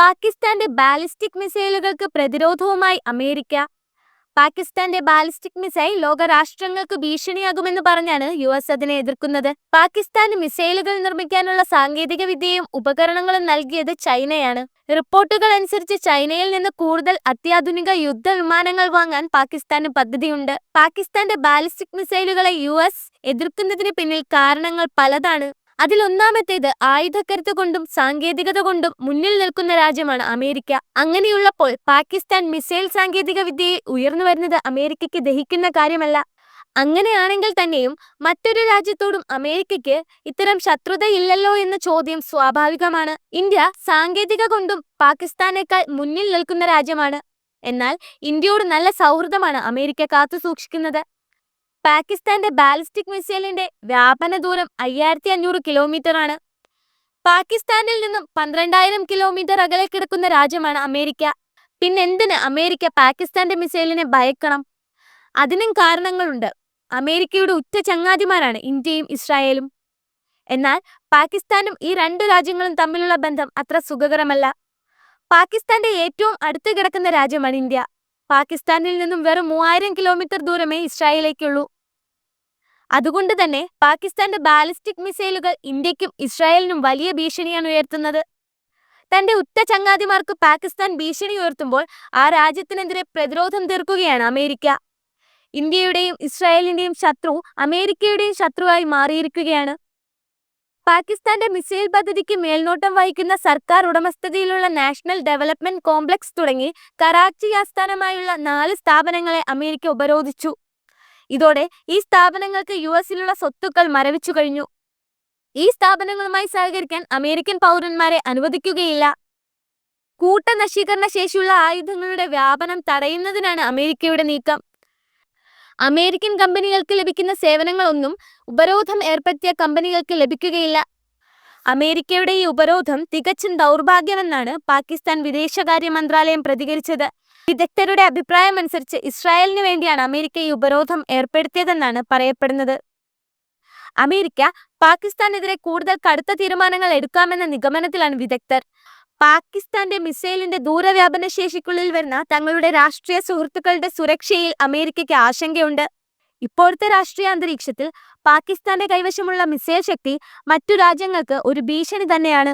പാകിസ്ഥാന്റെ ബാലിസ്റ്റിക് മിസൈലുകൾക്ക് പ്രതിരോധവുമായി അമേരിക്ക. പാകിസ്ഥാന്റെ ബാലിസ്റ്റിക് മിസൈൽ ലോകരാഷ്ട്രങ്ങൾക്ക് ഭീഷണിയാകുമെന്ന് പറഞ്ഞാണ് യു എസ് അതിനെ എതിർക്കുന്നത്. പാകിസ്ഥാന് മിസൈലുകൾ നിർമ്മിക്കാനുള്ള സാങ്കേതിക വിദ്യയും ഉപകരണങ്ങളും നൽകിയത് ചൈനയാണ്. റിപ്പോർട്ടുകൾ അനുസരിച്ച് ചൈനയിൽ നിന്ന് കൂടുതൽ അത്യാധുനിക യുദ്ധ വിമാനങ്ങൾ വാങ്ങാൻ പാകിസ്ഥാന് പദ്ധതിയുണ്ട്. പാകിസ്ഥാന്റെ ബാലിസ്റ്റിക് മിസൈലുകളെ യു എസ് എതിർക്കുന്നതിന് പിന്നിൽ കാരണങ്ങൾ പലതാണ്. അതിലൊന്നാമത്തേത് ആയുധക്കരുത്ത് കൊണ്ടും സാങ്കേതികത കൊണ്ടും മുന്നിൽ നിൽക്കുന്ന രാജ്യമാണ് അമേരിക്ക. അങ്ങനെയുള്ളപ്പോൾ പാകിസ്ഥാൻ മിസൈൽ സാങ്കേതിക വിദ്യയിൽ ഉയർന്നു വരുന്നത് അമേരിക്കയ്ക്ക് ദഹിക്കുന്ന കാര്യമല്ല. അങ്ങനെയാണെങ്കിൽ തന്നെയും മറ്റൊരു രാജ്യത്തോടും അമേരിക്കയ്ക്ക് ഇത്തരം ശത്രുതയില്ലല്ലോ എന്ന ചോദ്യം സ്വാഭാവികമാണ്. ഇന്ത്യ സാങ്കേതിക കൊണ്ടും പാകിസ്ഥാനേക്കാൾ മുന്നിൽ നിൽക്കുന്ന രാജ്യമാണ്. എന്നാൽ ഇന്ത്യയോട് നല്ല സൗഹൃദമാണ് അമേരിക്ക കാത്തുസൂക്ഷിക്കുന്നത് പാകിസ്ഥാന്റെ ബാലിസ്റ്റിക് മിസൈലിന്റെ വ്യാപന ദൂരം അയ്യായിരത്തി അഞ്ഞൂറ് കിലോമീറ്റർ ആണ് പാകിസ്ഥാനിൽ നിന്നും പന്ത്രണ്ടായിരം കിലോമീറ്റർ അകലെ കിടക്കുന്ന രാജ്യമാണ് അമേരിക്ക. പിന്നെന്തിന് അമേരിക്ക പാകിസ്ഥാന്റെ മിസൈലിനെ ഭയക്കണം? അതിനും കാരണങ്ങളുണ്ട്. അമേരിക്കയുടെ ഉറ്റ ചങ്ങാതിമാരാണ് ഇന്ത്യയും ഇസ്രായേലും. എന്നാൽ പാകിസ്ഥാനും ഈ രണ്ടു രാജ്യങ്ങളും തമ്മിലുള്ള ബന്ധം അത്ര സുഖകരമല്ല. പാകിസ്ഥാന്റെ ഏറ്റവും അടുത്ത് കിടക്കുന്ന രാജ്യമാണ് ഇന്ത്യ. പാകിസ്ഥാനിൽ നിന്നും വെറും മൂവായിരം കിലോമീറ്റർ ദൂരമേ ഇസ്രായേലിലേക്കുള്ളൂ. അതുകൊണ്ട് തന്നെ പാകിസ്ഥാന്റെ ബാലിസ്റ്റിക് മിസൈലുകൾ ഇന്ത്യക്കും ഇസ്രായേലിനും വലിയ ഭീഷണിയാണ് ഉയർത്തുന്നത്. തന്റെ ഉറ്റ ചങ്ങാതിമാർക്ക് പാകിസ്ഥാൻ ഭീഷണി ഉയർത്തുമ്പോൾ ആ രാജ്യത്തിനെതിരെ പ്രതിരോധം തീർക്കുകയാണ് അമേരിക്ക. ഇന്ത്യയുടെയും ഇസ്രായേലിന്റെയും ശത്രു അമേരിക്കയുടെയും ശത്രുവായി മാറിയിരിക്കുകയാണ്. പാകിസ്ഥാന്റെ മിസൈൽ പദ്ധതിക്ക് മേൽനോട്ടം വഹിക്കുന്ന സർക്കാർ ഉടമസ്ഥതയിലുള്ള നാഷണൽ ഡെവലപ്മെന്റ് കോംപ്ലക്സ് തുടങ്ങി കറാച്ചി ആസ്ഥാനമായുള്ള നാല് സ്ഥാപനങ്ങളെ അമേരിക്ക ഉപരോധിച്ചു. ഇതോടെ ഈ സ്ഥാപനങ്ങൾക്ക് യു എസിലുള്ള സ്വത്തുക്കൾ മരവിച്ചു കഴിഞ്ഞു. ഈ സ്ഥാപനങ്ങളുമായി സഹകരിക്കാൻ അമേരിക്കൻ പൗരന്മാരെ അനുവദിക്കുകയില്ല. കൂട്ടനശീകരണ ശേഷിയുള്ള ആയുധങ്ങളുടെ വ്യാപനം തടയുന്നതിനാണ് അമേരിക്കയുടെ നീക്കം. അമേരിക്കൻ കമ്പനികൾക്ക് ലഭിക്കുന്ന സേവനങ്ങളൊന്നും ഉപരോധം ഏർപ്പെടുത്തിയ കമ്പനികൾക്ക് ലഭിക്കുകയില്ല. അമേരിക്കയുടെ ഈ ഉപരോധം തികച്ചും ദൗർഭാഗ്യമെന്നാണ് പാകിസ്ഥാൻ വിദേശകാര്യ മന്ത്രാലയം പ്രതികരിച്ചത്. വിദഗ്ധരുടെ അഭിപ്രായം അനുസരിച്ച് ഇസ്രായേലിന് വേണ്ടിയാണ് അമേരിക്ക ഈ ഉപരോധം ഏർപ്പെടുത്തിയതെന്നാണ് പറയപ്പെടുന്നത്. അമേരിക്ക പാകിസ്ഥാനെതിരെ കൂടുതൽ കടുത്ത തീരുമാനങ്ങൾ എടുക്കാമെന്ന നിഗമനത്തിലാണ് വിദഗ്ധർ. പാകിസ്ഥാന്റെ മിസൈലിന്റെ ദൂരവ്യാപന ശേഷിക്കുള്ളിൽ വരുന്ന തങ്ങളുടെ രാഷ്ട്രീയ സുഹൃത്തുക്കളുടെ സുരക്ഷയിൽ അമേരിക്കയ്ക്ക് ആശങ്കയുണ്ട്. ഇപ്പോഴത്തെ രാഷ്ട്രീയ അന്തരീക്ഷത്തിൽ പാകിസ്ഥാന്റെ കൈവശമുള്ള മിസൈൽ ശക്തി മറ്റു രാജ്യങ്ങൾക്ക് ഒരു ഭീഷണി തന്നെയാണ്.